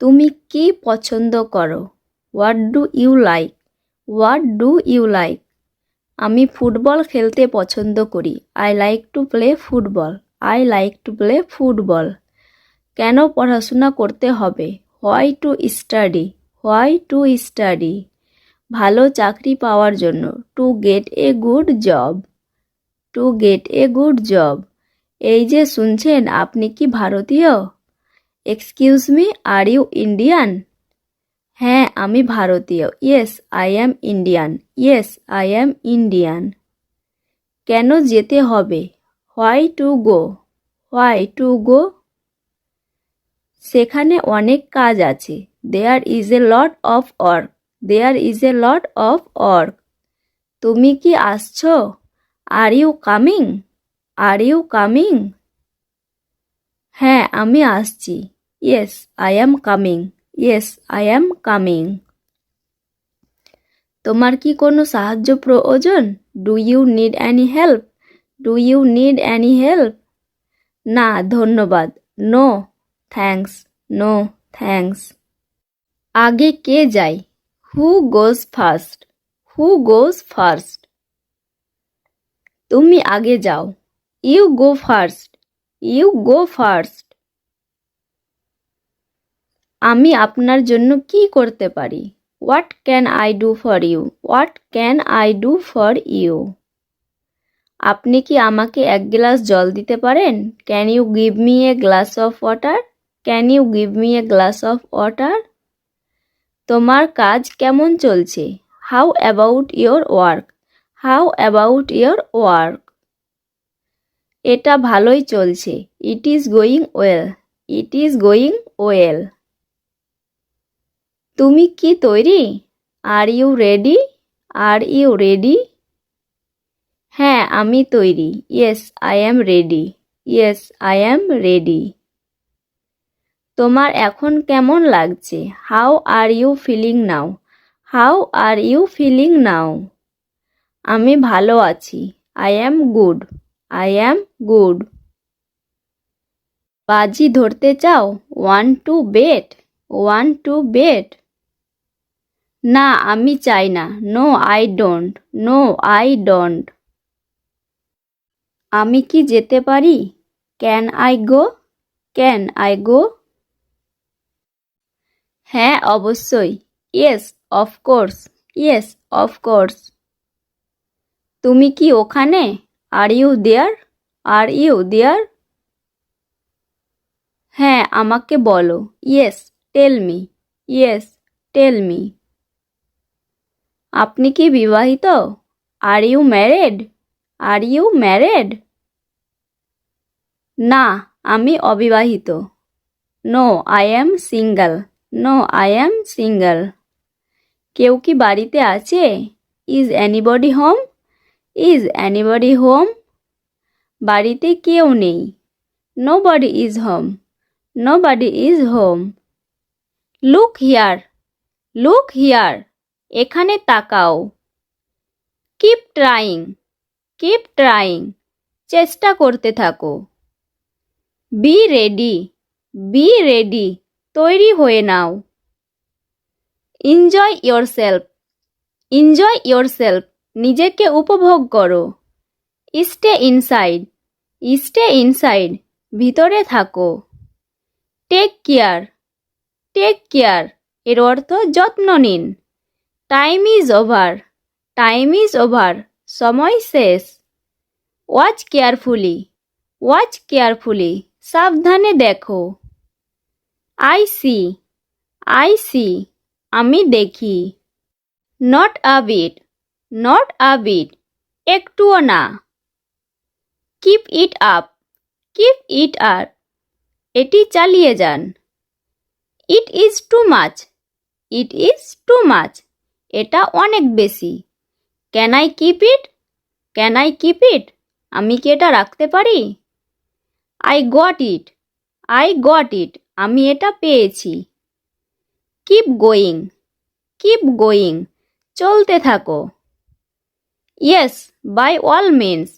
তুমি কি পছন্দ করো? What do you like what do you like আমি ফুটবল খেলতে পছন্দ করি। I like to play football I like to play football কেন পড়াশোনা করতে হবে? Why to study why to study ভালো চাকরি পাওয়ার জন্য। To get a good job to get a good job এই যে শুনছেন, আপনি কি ভারতীয়? Excuse me are you Indian হ্যাঁ আমি ভারতীয়। Yes I am Indian yes I am Indian কেন যেতে হবে? Why to go why to go সেখানে অনেক কাজ আছে। There is a lot of work there is a lot of work তুমি কি আসছো? Are you coming are you coming হ্যাঁ আমি আসছি। Yes I am coming yes I am coming তোমার কি কোনো সাহায্য প্রয়োজন? Do you need any help do you need any help না, ধন্যবাদ। নো থ্যাঙ্কস নো থ্যাঙ্কস আগে কে যায়? হু গোজ ফার্স্ট হু গোজ ফার্স্ট তুমি আগে যাও। You go first you go first আমি আপনার জন্য কি করতে পারি? What can I do for you what can I do for you আপনি কি আমাকে এক গ্লাস জল দিতে পারেন? Can you give me a glass of water can you give me a glass of water তোমার কাজ কেমন চলছে? How about your work how about your work এটা ভালোই চলছে। It is going well it is going well তুমি কি তৈরি? Are you ready are you ready হ্যাঁ আমি তৈরি। Yes I am ready yes I am ready তোমার এখন কেমন লাগছে? How are you feeling now how are you feeling now আমি ভালো আছি। I am good I am good বাজি ধরতে চাও? Want to bet want to bet না, আমি চাই না। No I don't no I don't আমি কি যেতে পারি? Can I go can I go হ্যাঁ অবশ্যই। ইয়েস অফকোর্স ইয়েস অফকোর্স তুমি কি ওখানে? Are you there are you there হ্যাঁ আমাকে বলো। Yes tell me yes tell me আপনি কি বিবাহিত? Are you married are you married না, আমি অবিবাহিত। No I am single no I am single কেউ কি বাড়িতে আছে? Is anybody home is anybody home বাড়িতে কেউ নেই। Nobody is home nobody is home look here look here এখানে তাকাও। কিপ ট্রাইং কিপ ট্রাইং চেষ্টা করতে থাকো। বি রেডি বি রেডি তৈরি হয়ে নাও। Enjoy yourself enjoy yourself নিজেকে উপভোগ করো। স্টে ইনসাইড স্টে ইনসাইড ভিতরে থাকো। টেক কেয়ার টেক কেয়ার এর অর্থ যত্ন নিন। Time is over time is over সময় শেষ। ওয়াচ কেয়ারফুলি ওয়াচ কেয়ারফুলি সাবধানে দেখো। আই সি আই সি আমি দেখি। Not a bit not a bit একটুও না। Keep it up keep it up এটি চালিয়ে যান। It is too much it is too much এটা অনেক বেশি। Can I keep it can I keep it আমি কি এটা রাখতে পারি? I got it I got it আমি এটা পেয়েছি। কিপ গোয়িং কিপ গোয়িং চলতে থাকো। Yes by all means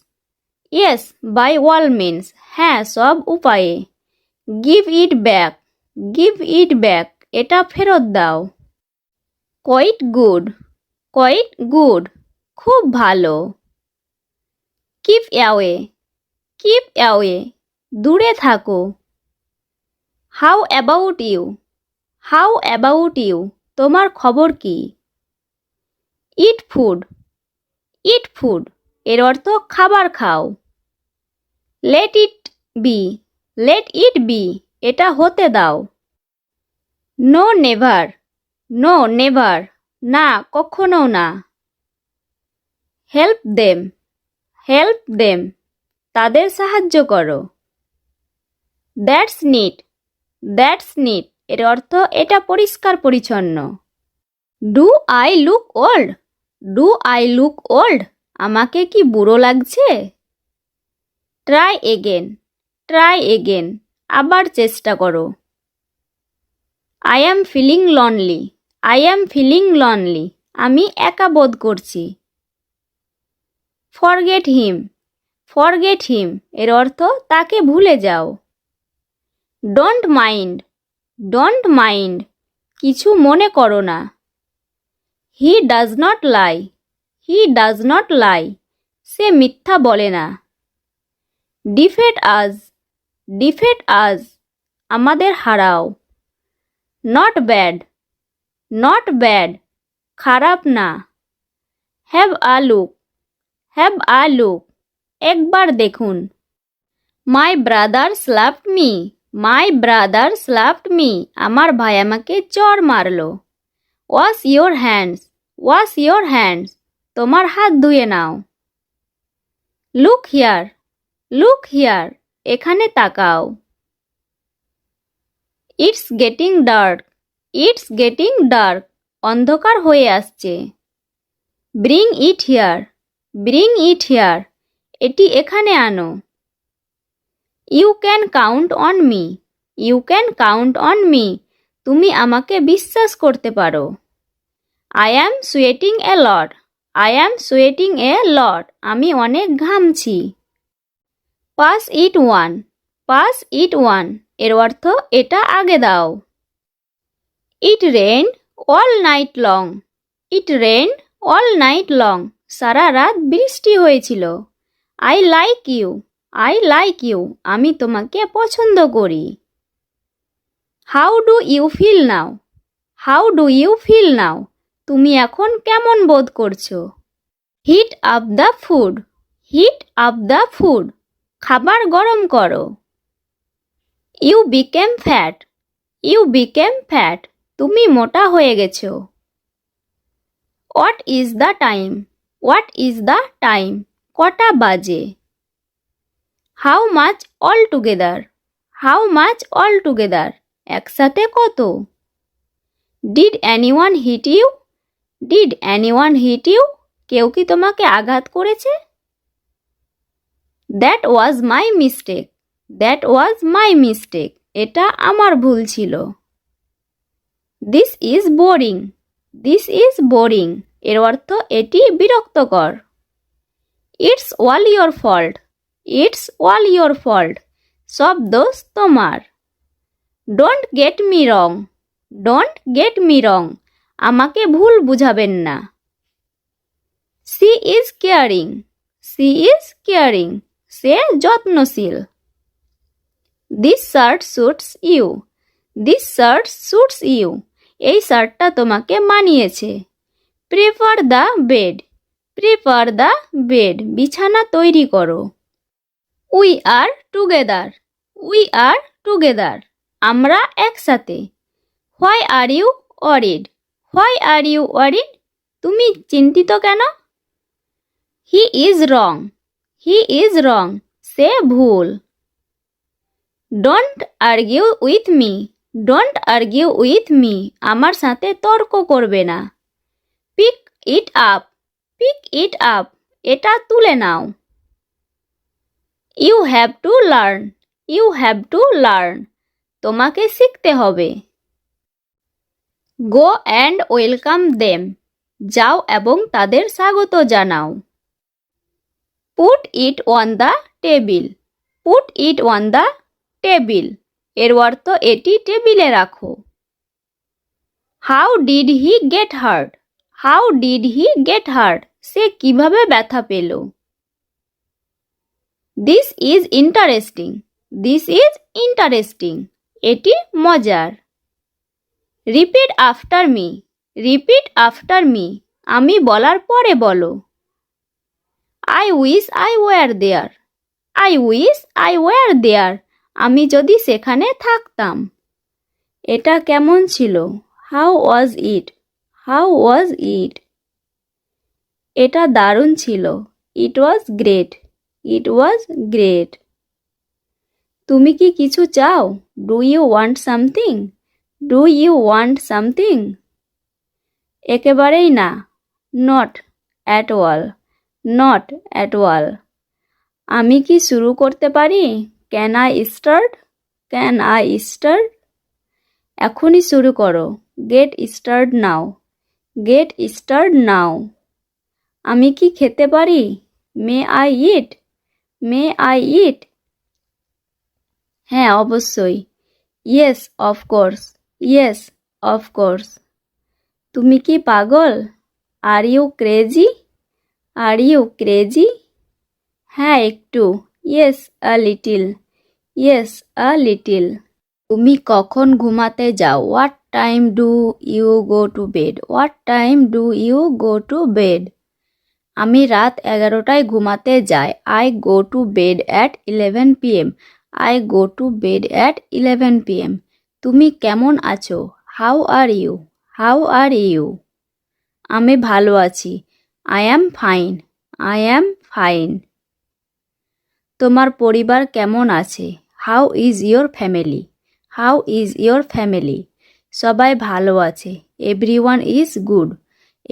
yes by all means হ্যাঁ সব উপায়ে। Give it back give it back এটা ফেরত দাও। কোয়াইট গুড কোয়াইট গুড খুব ভালো। কিপ অ্যাওয়ে কিপ অ্যাওয়ে দূরে থাকো। How about you how about you তোমার খবর কি? ইট ফুড ইট ফুড এর অর্থ খাবার খাও। Let it be let it be এটা হতে দাও। নো নেভার নো নেভার না, কখনো না। হেল্প দেম হেল্প দেম তাদের সাহায্য করো। That's neat that's neat. এর অর্থ এটা পরিষ্কার পরিচ্ছন্ন। Do I look old? Do I look old? আমাকে কি বুড়ো লাগছে? Try again. Try again. আবার চেষ্টা করো। I am feeling lonely. I am feeling lonely. আমি একা বোধ করছি। Forget him. Forget him. এর অর্থ তাকে ভুলে যাও। ডোন্ট মাইন্ড ডোন্ট মাইন্ড কিছু মনে করো না। He does not lie he does not lie সে মিথ্যা বলে না। ডিফেট আজ ডিফেট আজ আমাদের হারাও। নট ব্যাড নট ব্যাড খারাপ না। Have a look have a look একবার দেখুন। My brother slapped me my brother slapped me আমার ভাই আমাকে চর মারলো। Wash your hands wash your hands তোমার হাত ধুয়ে নাও। লুক হিয়ার লুক হিয়ার এখানে তাকাও। It's getting dark it's getting dark অন্ধকার হয়ে আসছে। Bring it here bring it here এটি এখানে আনো। You can count on me you can count on me তুমি আমাকে বিশ্বাস করতে পারো। I am sweating a lot I am sweating a lot আমি অনেক ঘামছি। Pass it on pass it ওয়ানের অর্থ এটা আগে দাও। It rain all night long it rain all night long সারা রাত বৃষ্টি হয়েছিল। I like you I like you আমি তোমাকে পছন্দ করি। How do you feel now how do you feel now তুমি এখন কেমন বোধ করছ? Heat up the food heat up the food খাবার গরম করো। You became fat you became fat তুমি মোটা হয়ে গেছো। What is the time what is the time কটা বাজে? How much all together how much all together একসাথে কত? Did anyone hit you did anyone hit you কেউ কি তোমাকে আঘাত করেছে? That was my mistake that was my mistake এটা আমার ভুল ছিল। This is boring this is boring এর অর্থ এটি বিরক্তকর। It's all your fault it's all your fault সব দোষ তোমার। Don't get me wrong don't get me wrong আমাকে ভুল বুঝাবেন না। She is caring she is caring সে যত্নশীল। This shirt suits you this shirt suits you এই শার্টটা তোমাকে মানিয়েছে। Prefer the bed prefer the bed বিছানা তৈরি করো। We are together we are together আমরা একসাথে। Why are you worried why are you worried তুমি চিন্তিত কেন? He is wrong he is wrong সে ভুল। Don't argue with me don't argue with me আমার সাথে তর্ক করবে না। Pick it up pick it up এটা তুলে নাও। You have to learn you have to learn তোমাকে শিখতে হবে। গো অ্যান্ড ওয়েলকাম দেম যাও এবং তাদের স্বাগত জানাও। Put it on the table put it on the টেবিলের অর্থ এটি টেবিলে রাখো। How did he get hurt how did he get hurt সে কীভাবে ব্যথা পেল? This is interesting this is interesting এটি মজার। Repeat after me repeat after me আমি বলার পরে বলো। I wish I were there I wish I were there আমি যদি সেখানে থাকতাম। এটা কেমন ছিল? How was it how was ইট এটা দারুণ ছিল। ইট was great it was great তুমি কি কিছু চাও? Do you want something do you want something একেবারেই না। Not at all not at all আমি কি শুরু করতে পারি? Can I start can I start এখনই শুরু করো। Get start now get start now আমি কি খেতে পারি? May I eat may I eat হ্যাঁ অবশ্যই। ইয়েস অফকোর্স ইয়েস অফকোর্স তুমি কি পাগল? Are you crazy are you crazy হ্যাঁ একটু। Yes a little yes a little তুমি কখন ঘুমাতে যাও? What time do you go to bed what time do you go to bed আমি রাত এগারোটায় ঘুমাতে যাই। I go to bed at eleven PM I go to bed at eleven PM তুমি কেমন আছো? How are you how are you আমি ভালো আছি। I am fine I am fine তোমার পরিবার কেমন আছে? How is your family how is your family সবাই ভালো আছে। Everyone is good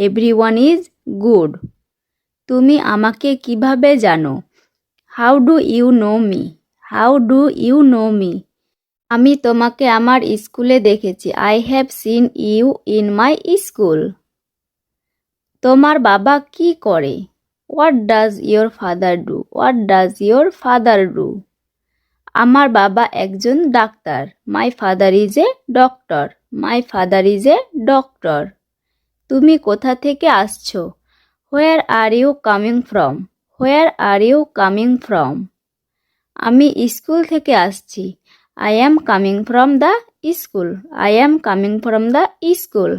everyone is good তুমি আমাকে কীভাবে জানো? How do you know me how do you know me আমি তোমাকে আমার স্কুলে দেখেছি। I have seen you in my school তোমার বাবা কি করে? What does your father do what does your father do আমার বাবা একজন doctor. My father is a doctor my father is a doctor তুমি কোথা থেকে আসছো? Where are you coming from where are you coming from আমি school থেকে আসছি। I am coming from the school I am coming from the school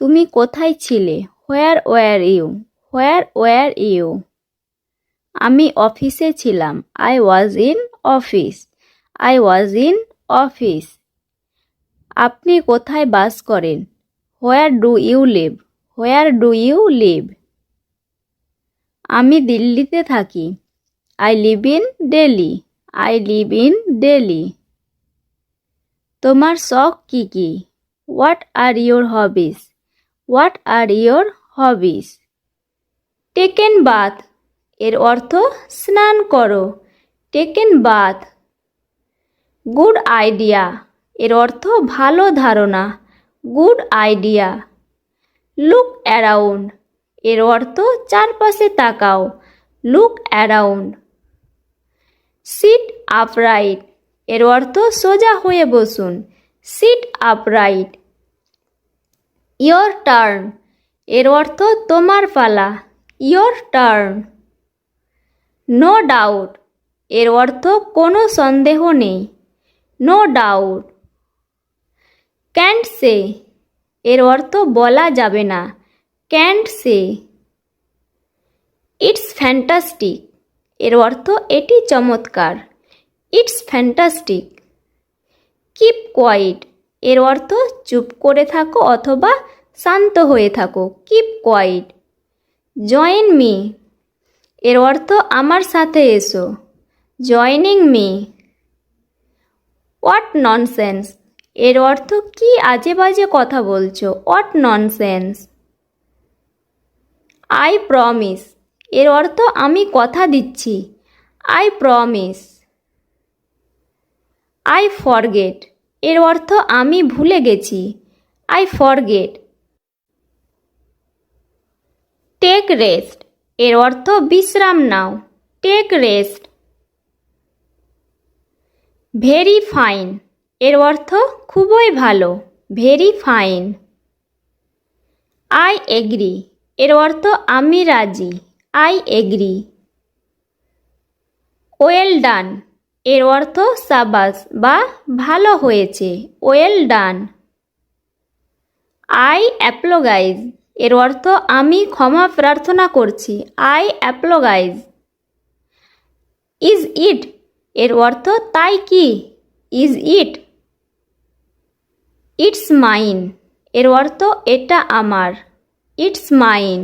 তুমি কোথায় ছিলে? Where were you where were you আমি অফিসে ছিলাম। I was in office I was in office আপনি কোথায় বাস করেন? Where do you live where do you live আমি দিল্লিতে থাকি। I live in Delhi I live in Delhi তোমার শখ কি কি? What are your hobbies what are your hobbies taken bath এর অর্থ স্নান করো। টেকেন বাথ গুড আইডিয়া এর অর্থ ভালো ধারণা। গুড আইডিয়া লুক অ্যারাউন্ড এর অর্থ চারপাশে তাকাও লুক অ্যারাউন্ড সিট আপরাইট এর অর্থ সোজা হয়ে বসুন সিট আপরাইট ইয়োর টার্ন এর অর্থ তোমার পালা ইয়োর টার্ন নো ডাউট এর অর্থ কোনো সন্দেহ নেই নো ডাউট ক্যান্ট সে এর অর্থ বলা যাবে না ক্যান্ট সে। ইটস ফ্যান্টাস্টিক, এর অর্থ এটি চমৎকার। It's fantastic. কিপ কোয়াইট, এর অর্থ চুপ করে থাকো অথবা শান্ত হয়ে থাকো। Keep quiet. জয়েন মি, এর অর্থ আমার সাথে এসো। Joining me. হোয়াট ননসেন্স, এর অর্থ কি আজে বাজে কথা বলছো? What nonsense? আই প্রমিস এর অর্থ আমি কথা দিচ্ছি। আই প্রমিস আই ফরগেট এর অর্থ আমি ভুলে গেছি। আই ফরগেট টেক রেস্ট এর অর্থ বিশ্রাম নাও। টেক রেস্ট ভেরি ফাইন এর অর্থ খুবই ভালো। ভেরি ফাইন আই এগ্রি এর অর্থ আমি রাজি আই এগ্রি ওয়েল ডান এর অর্থ সাবাস বা ভালো হয়েছে ওয়েল ডান আই অ্যাপ্লোগাইজ এর অর্থ আমি ক্ষমা প্রার্থনা করছি আই অ্যাপ্লোগাইজ ইজ ইট এর অর্থ তাই কি? ইজ ইট ইটস মাইন এর অর্থ এটা আমার। ইটস মাইন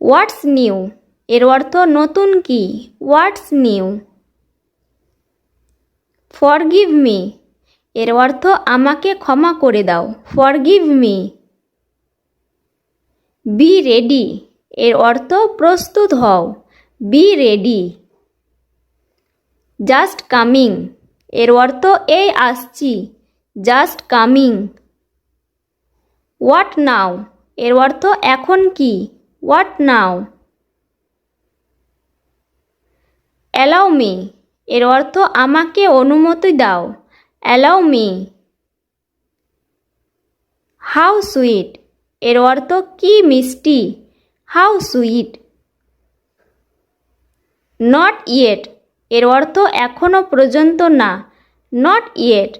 হোয়াটস নিউ এর অর্থ নতুন কি? হোয়াটস নিউ ফরগিভ মি এর অর্থ আমাকে ক্ষমা করে দাও। ফরগিভ মি বি রেডি এর অর্থ প্রস্তুত হও। বি রেডি জাস্ট কামিং এর অর্থ এই আসছি। জাস্ট কামিং হোয়াট নাও এর অর্থ এখন কি? হোয়াট নাও অ্যালাউ মি এর অর্থ আমাকে অনুমতি দাও। অ্যালাউ মি হাউ সুইট এর অর্থ কি মিষ্টি? হাউ সুইট নট ইয়েট এর অর্থ এখনও পর্যন্ত না। Not yet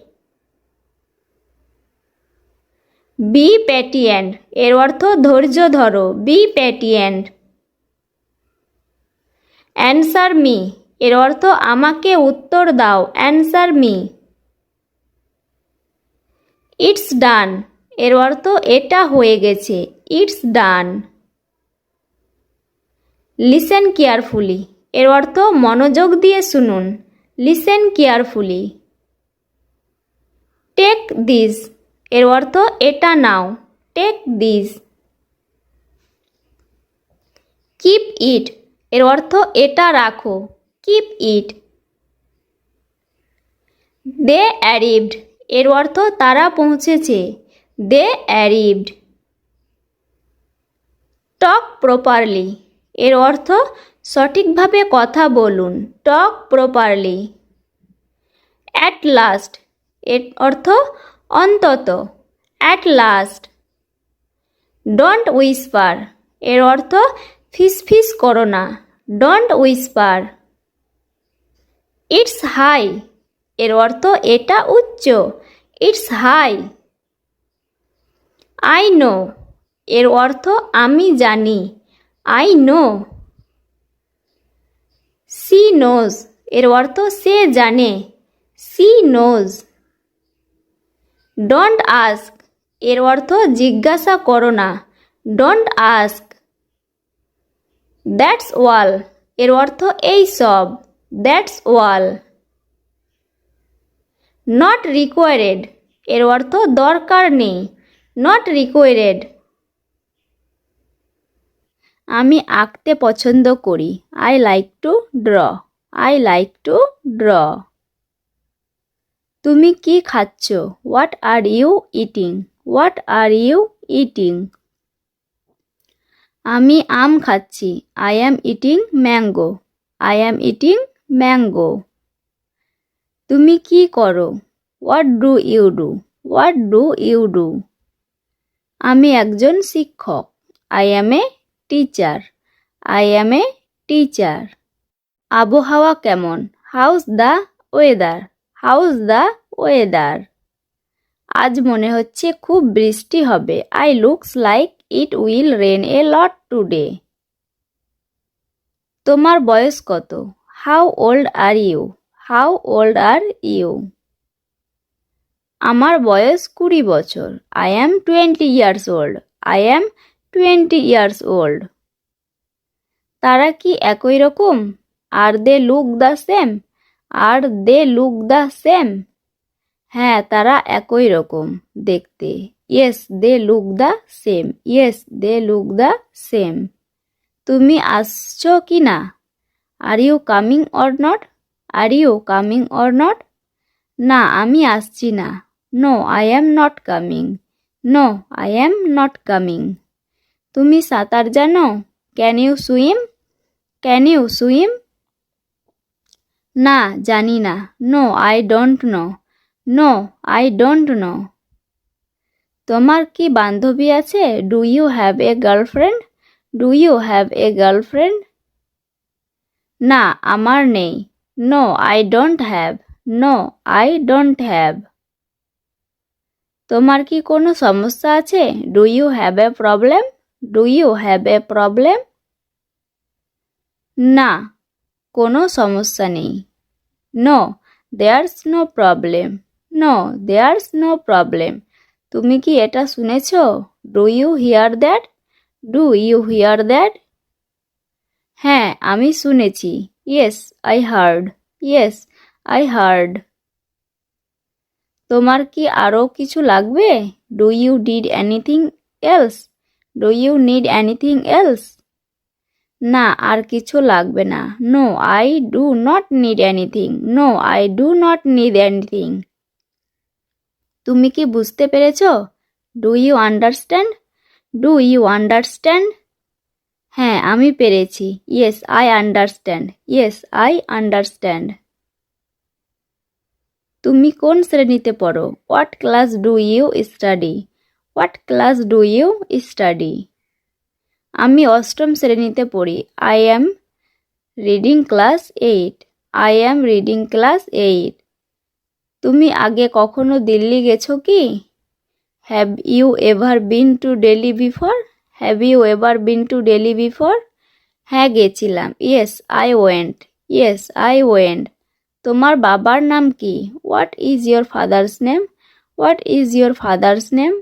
be patient. এর অর্থ ধৈর্য ধরো। Be patient. Answer me. এর অর্থ আমাকে উত্তর দাও। Answer me. It's done. এর অর্থ এটা হয়ে গেছে। It's done. Listen carefully. এর অর্থ মনোযোগ দিয়ে শুনুন। Listen carefully. Take this. এর অর্থ এটা নাও। টেক দিস কিপ ইট এর অর্থ এটা রাখো। কিপ ইট দে অ্যারিভড এর অর্থ তারা পৌঁছেছে। দে অ্যারিভড টক প্রপারলি এর অর্থ সঠিকভাবে কথা বলুন। টক প্রপারলি অ্যাট লাস্ট এর অর্থ অন্তত অ্যাট লাস্ট ডোন্ট উইসপার এর অর্থ ফিস ফিস করো না ডোন্ট উইসপার ইটস হাই এর অর্থ এটা উচ্চ ইটস হাই আই নো এর অর্থ আমি জানি আই নো সি নোজ এর অর্থ সে জানে সি নোজ ডোন্ট আস্ক এর অর্থ জিজ্ঞাসা করো না। ডোন্ট আস্ক দ্যাটস ওয়াল এর অর্থ এই সব। দ্যাটস ওয়াল নট রিকোয়ারেড এর অর্থ দরকার নেই। নট রিকোয়ারেড আমি আঁকতে পছন্দ করি। I like to draw I like to draw তুমি কি খাচ্ছ? What are you eating what are you eating আমি আম খাচ্ছি। I am eating mango I am eating mango তুমি কি করো? What do you do what do you do আমি একজন শিক্ষক। I am a teacher I am a teacher আবহাওয়া কেমন? How's the weather how's the weather আজ মনে হচ্ছে খুব বৃষ্টি হবে। I looks like it will rain a lot today তোমার বয়স কত? How old are you how old are you আমার বয়স কুড়ি বছর। I am twenty years old I am twenty years old তারা কি একই রকম? Are they look the same are they look the same হ্যাঁ তারা একই রকম দেখতে। Yes they look the same yes they look the same তুমি আসছো কি না? Are you coming or not are you coming or not না, আমি আসছি না। No I am not coming no I am not coming তুমি সাঁতার জানো? Can you swim can you swim না, জানি না। No I don't know no I don't know তোমার কি বান্ধবী আছে? Do you have a girlfriend do you have a girlfriend না, আমার নেই। No I don't have no I don't have তোমার কি কোনো সমস্যা আছে? Do you have a problem do you have a problem না কোনো সমস্যা নেই। No there's no problem no there's no problem তুমি কি এটা শুনেছ? Do you hear that do you hear that হ্যাঁ আমি শুনেছি। Yes I heard yes I heard তোমার কি আরও কিছু লাগবে? Do you did anything else do you need anything else না, আর কিছু লাগবে না। No I do not need anything no I do not need anything তুমি কি বুঝতে পেরেছ? Do you understand do you understand হ্যাঁ আমি পেরেছি। Yes I understand yes I understand তুমি কোন শ্রেণীতে পড়ো? What class do you study what class do you study আমি অষ্টম শ্রেণীতে পড়ি। I am reading class eight I am reading class eight তুমি আগে কখনো দিল্লি গেছো কি? Have you ever been to Delhi before have you ever been to Delhi before হ্যাঁ গেছিলাম। Yes I went yes I went তোমার বাবার নাম কি? What is your father's name what is your father's name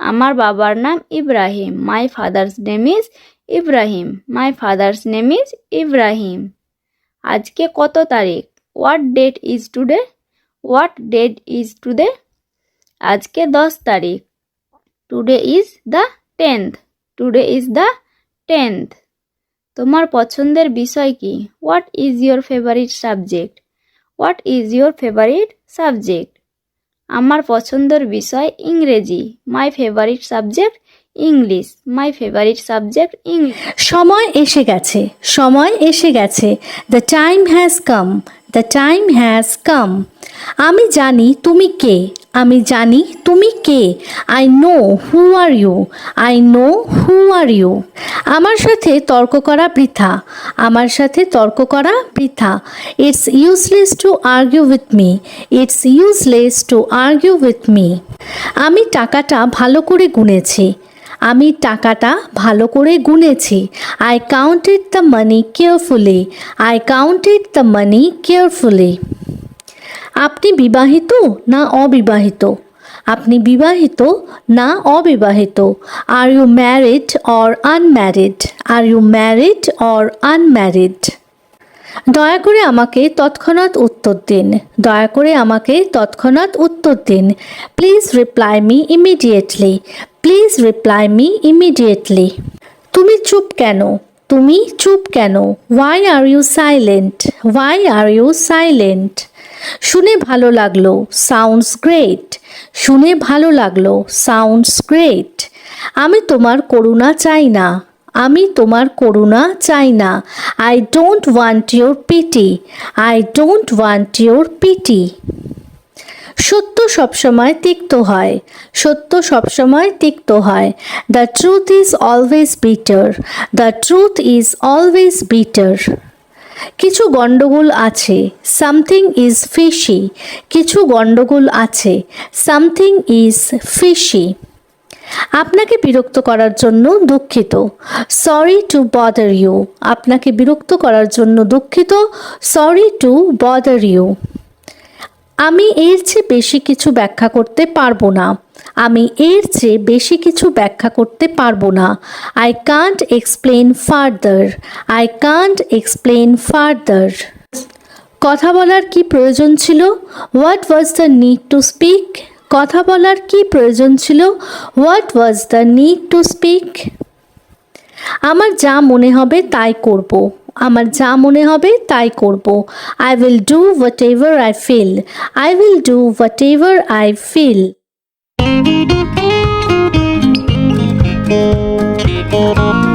আমার বাবার নাম Ibrahim. My father's name is Ibrahim my father's name is Ibrahim আজকে কত তারিখ? What date is today what date is today আজকে দশ তারিখ। Today is the tenth today is the tenth তোমার পছন্দের বিষয় কি? What is your favourite subject what is your favourite subject আমার পছন্দের বিষয় ইংরেজি। My favourite subject English my favourite subject English সময় এসে গেছে, সময় এসে গেছে। The time has come the time has come আমি জানি তুমি কে আমি জানি তুমি কে। I know who are you I know who are you আমার সাথে তর্ক করা বৃথা। আমার সাথে তর্ক করা বৃথা। It's useless to argue with me it's useless to argue with me আমি টাকাটা ভালো করে গুনেছি। আমি টাকাটা ভালো করে গুনেছি। I counted the money carefully I counted the money carefully আপনি বিবাহিত না অবিবাহিত? আপনি বিবাহিত না অবিবাহিত? Are you married or unmarried are you married or unmarried দয়া করে আমাকে তৎক্ষণাৎ উত্তর দিন। দয়া করে আমাকে তৎক্ষণাৎ উত্তর দিন। Please reply me immediately please reply me immediately তুমি চুপ কেন? তুমি চুপ কেন? Why are you silent why are you silent শুনে ভালো লাগল সাউন্ডস গ্রেট শুনে ভালো লাগল সাউন্ডস গ্রেট আমি তোমার করুণা চাই না, আমি তোমার করুণা চাই না। I don't want your pity I don't want your pity সত্য সবসময় তিক্ত হয়, সত্য সবসময় তিক্ত হয়। The truth is always bitter the truth is always bitter কিছু গণ্ডগোল আছে সামথিং ইজ ফিশি কিছু গণ্ডগোল আছে সামথিং ইজ ফিশি আপনাকে বিরক্ত করার জন্য দুঃখিত। সরি টু বদার ইউ আপনাকে বিরক্ত করার জন্য দুঃখিত। সরি টু বদার ইউ আমি এর চেয়ে বেশি কিছু ব্যাখ্যা করতে পারব না। আমি এর চেয়ে বেশি কিছু ব্যাখ্যা করতে পারব না। I can't explain further I can't explain further কথা বলার কি প্রয়োজন ছিল? What was the need to speak কথা বলার কি প্রয়োজন ছিল? What was the need to speak আমার যা মনে হবে তাই করব। আমার যা মনে হবে তাই করব। I will do whatever I feel I will do whatever I feel Thank you.